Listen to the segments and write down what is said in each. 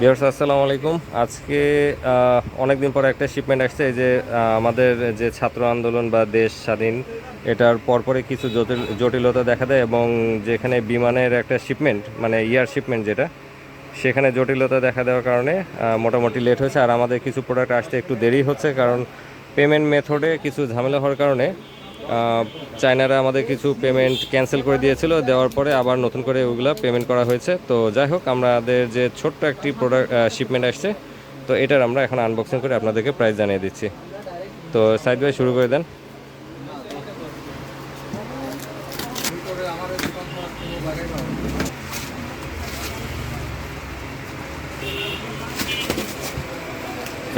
বিয়ার্স আসসালামু আলাইকুম। আজকে আহ, অনেকদিন পরে একটা শিপমেন্ট আসছে যে আমাদের যে ছাত্র আন্দোলন বা দেশ স্বাধীন এটার পরপরে কিছু জটিল জটিলতা দেখা দেয় এবং যেখানে বিমানের একটা শিপমেন্ট মানে ইয়ার শিপমেন্ট যেটা সেখানে জটিলতা দেখা দেওয়ার কারণে মোটামুটি লেট হয়েছে। আর আমাদের কিছু প্রোডাক্ট আসতে একটু দেরি হচ্ছে কারণ পেমেন্ট মেথডে কিছু ঝামেলা হওয়ার কারণে চায়নারা আমাদের কিছু পেমেন্ট ক্যান্সেল করে দিয়েছিল, দেওয়ার পরে আবার নতুন করে ওগুলো পেমেন্ট করা হয়েছে। তো যাই হোক, আমাদের যে ছোট্ট একটি প্রোডাক্ট শিপমেন্ট আসছে, তো এটার আমরা এখন আনবক্সিং করে আপনাদেরকে প্রাইস জানিয়ে দিচ্ছি। তো সাইড বাই শুরু করে দেন।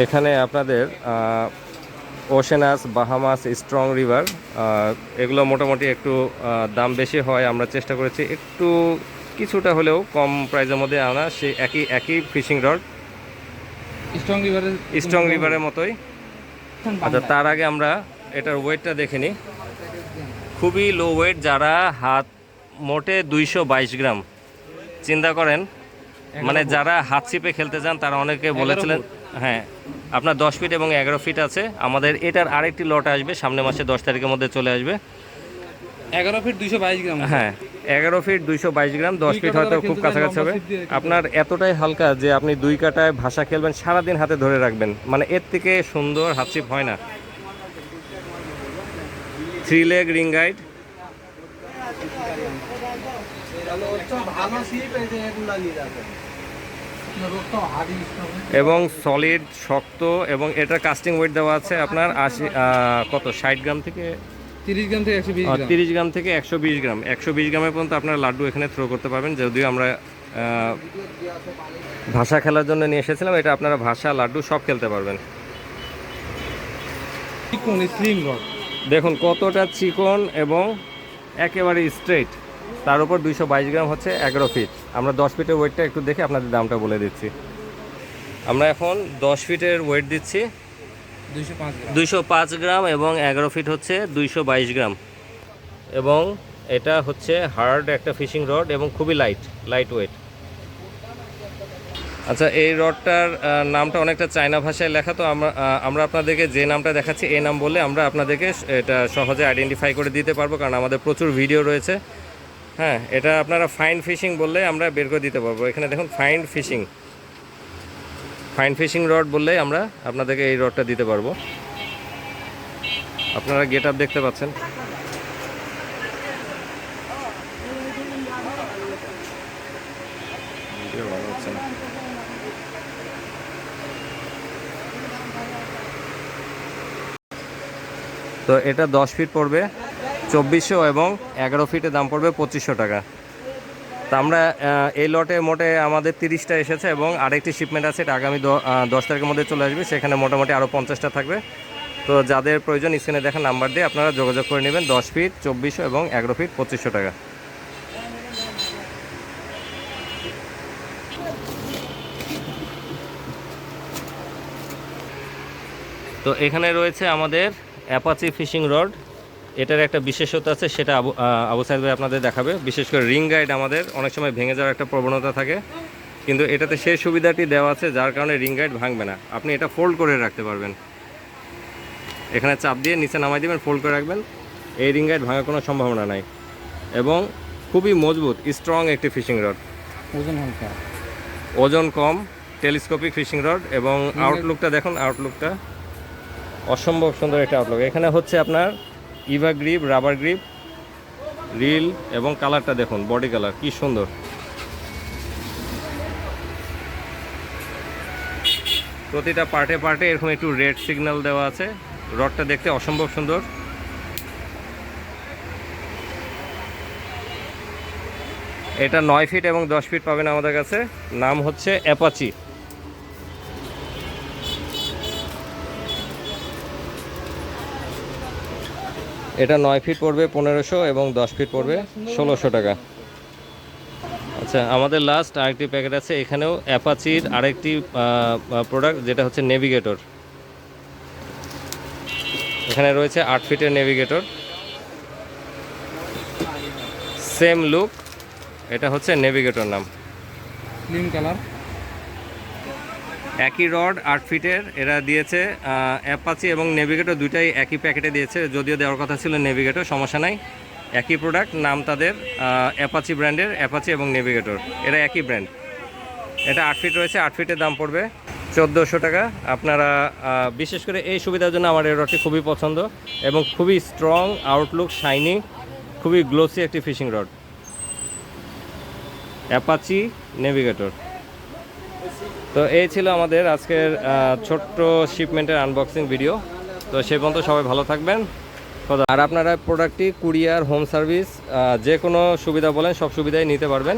এখানে আপনাদের ওশেনাস বাহামাস স্ট্রং রিভার এগুলো মোটামুটি একটু দাম বেশি হয় আমরা চেষ্টা করেছি একটু কিছুটা হলেও কম প্রাইসের মধ্যে আনা সে একই একই ফিশিং রড স্ট্রং রিভারের স্ট্রং রিভারের মতোই। আচ্ছা তার আগে আমরা এটার ওয়েটটা দেখে নিই। খুবই লো ওয়েট যারা হাত মোটে দুইশো বাইশ গ্রাম। চিন্তা করেন মানে যারা হাত ছিপে খেলতে যান তারা অনেকে বলেছিলেন হ্যাঁ আপনার দশ ফিট এবং এগারো ফিট আছে। আমাদের এটার আরেকটি লট আসবে সামনে মাসে দশ তারিখের মধ্যে চলে আসবে। এগারো ফিট দুইশো বাইশ গ্রাম হ্যাঁ এগারো ফিট দুইশো বাইশ গ্রাম দশ ফিট হয়তো খুব কাছাকাছি হবে। আপনার এতটাই হালকা যে আপনি দুই কাটায় ভাষা খেলবেন সারাদিন হাতে ধরে রাখবেন। মানে এর থেকে সুন্দর হাতছিপ হয় না। থ্রি লেগ রিং গাইড এবং সলিড শক্ত এবং এটা কাস্টিং ওয়েট দেওয়া আছে আপনার আশি কত ষাট গ্রাম থেকে? তিরিশ গ্রাম থেকে একশো তিরিশ গ্রাম থেকে একশো বিশ গ্রাম। একশো বিশ গ্রামের পর্যন্ত আপনার লাড্ডু এখানে থ্রো করতে পারবেন। যদিও আমরা ভাষা খেলার জন্য নিয়ে এসেছিলাম এটা আপনারা ভাষা লাড্ডু সব খেলতে পারবেন। দেখুন কতটা চিকন এবং একেবারে স্ট্রেট তার উপর দুইশো বাইশ গ্রাম হচ্ছে এগারো ফিট। আমরা দশ ফিটের ওয়েটটা একটু দেখে আপনাদের দামটা বলে দিচ্ছি। আমরা এখন দশ ফিটের ওয়েট দিচ্ছি। দুইশো পাঁচ গ্রাম। এবং এগারো ফিট হচ্ছে দুইশো বাইশ গ্রাম। এবং এটা হচ্ছে হার্ড একটা ফিশিং রড এবং খুবই লাইট লাইট ওয়েট আচ্ছা এই রডটার নামটা অনেকটা চায়না ভাষায় লেখা তো আমরা আমরা আপনাদেরকে যে নামটা দেখাচ্ছি এই নাম বলে আমরা আপনাদেরকে এটা সহজে আইডেন্টিফাই করে দিতে পারব কারণ আমাদের প্রচুর ভিডিও রয়েছে। হ্যাঁ এটা আপনারা ফাইন ফিশিং বললে আমরা বের করে দিতে পারব। এখানে দেখুন fine fishing fine fishing rod বললেই আমরা আপনাদেরকে এই রডটা দিতে পারব। আপনারা গেট আপ দেখতে পাচ্ছেন। তো এটা দশ ফিট পড়বে। চব্বিশশো এবং এগারো ফিটের দাম পড়বে পঁচিশশো টাকা। তা আমরা এই লটে মোটে আমাদের তিরিশটা এসেছে এবং আরেকটি শিপমেন্ট আছে, এটা আগামী দশ তারিখের মধ্যে চলে আসবে। সেখানে মোটামুটি আরও পঞ্চাশটা থাকবে। তো যাদের প্রয়োজন স্ক্রিনে দেখা নাম্বার দিয়ে আপনারা যোগাযোগ করে নেবেন, দশ ফিট, চব্বিশশো এবং এগারো ফিট, পঁচিশশো টাকা। তো এখানে রয়েছে আমাদের অ্যাপাচি ফিশিং রড এটার একটা বিশেষত্ব আছে সেটা আবু সাইদ ভাই আপনাদের দেখাবে। বিশেষ করে রিং গাইড আমাদের অনেক সময় ভেঙে যাওয়ার একটা প্রবণতা থাকে কিন্তু এটাতে সেই সুবিধাটি দেওয়া আছে যার কারণে রিং গাইড ভাঙবে না। আপনি এটা ফোল্ড করে রাখতে পারবেন। এখানে চাপ দিয়ে নিচে নামাই দেবেন ফোল্ড করে রাখবেন। এই রিং গাইড ভাঙার কোনো সম্ভাবনা নাই। এবং খুবই মজবুত স্ট্রং একটি ফিশিং রড ওজন হালকা ওজন কম টেলিস্কোপিক ফিশিং রড এবং আউটলুকটা দেখুন আউটলুকটা অসম্ভব সুন্দর একটা আউটলুক এখানে হচ্ছে আপনার EVA grip, rubber grip, reel এবং কালারটা দেখুন, বডি কালার, কি সুন্দর। প্রতিটা পার্টে পার্টে এরকম একটু রেড সিগন্যাল দেওয়া আছে, রডটা দেখতে অসম্ভব সুন্দর। এটা নয় ফিট এবং দশ ফিট পাবেন আমাদের কাছে, নাম হচ্ছে অ্যাপাচি। এটা নয় ফিট পড়বে পনেরোশো এবং দশ ফিট পড়বে ষোলোশো টাকা। আচ্ছা আমাদের লাস্ট আরেকটি প্যাকেট আছে, এখানেও অ্যাপাচির আরেকটি প্রোডাক্ট যেটা হচ্ছে নেভিগেটর এখানে রয়েছে আট ফিটের নেভিগেটর সেম লুক এটা হচ্ছে নেভিগেটর নাম। ক্লিন কালার একই রড আট ফিটের, এরা দিয়েছে অ্যাপাচি এবং নেভিগেটর দুইটাই একই প্যাকেটে দিয়েছে, যদিও দেওয়ার কথা ছিল নেভিগেটর সমস্যা নাই। একই প্রোডাক্ট নাম তাদের অ্যাপাচি ব্র্যান্ডের অ্যাপাচি এবং নেভিগেটর এরা একই ব্র্যান্ড এটা আট ফিট রয়েছে, আট ফিটের দাম পড়বে চোদ্দোশো টাকা। আপনারা বিশেষ করে এই সুবিধার জন্য আমার এই রডটি খুবই পছন্দ এবং খুবই স্ট্রং আউটলুক শাইনি খুবই গ্লোসি একটি ফিশিং রড অ্যাপাচি নেভিগেটর তো এই ছিল আমাদের আজকের ছোট্ট শিপমেন্টের আনবক্সিং ভিডিও তো সে পর্যন্ত সবাই ভালো থাকবেন। আর আপনারা প্রোডাক্টটি কুরিয়ার হোম সার্ভিস যে কোনো সুবিধা বলেন, সব সুবিধাই নিতে পারবেন।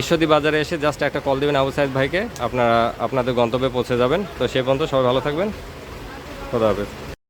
ঈশ্বরদী বাজারে এসে জাস্ট একটা কল দেবেন আবু সাহেদ ভাইকে। আপনারা, আপনাদের গন্তব্যে পৌঁছে যাবেন। তো সে পর্যন্ত সবাই ভালো থাকবেন। খোদা হাফেজ।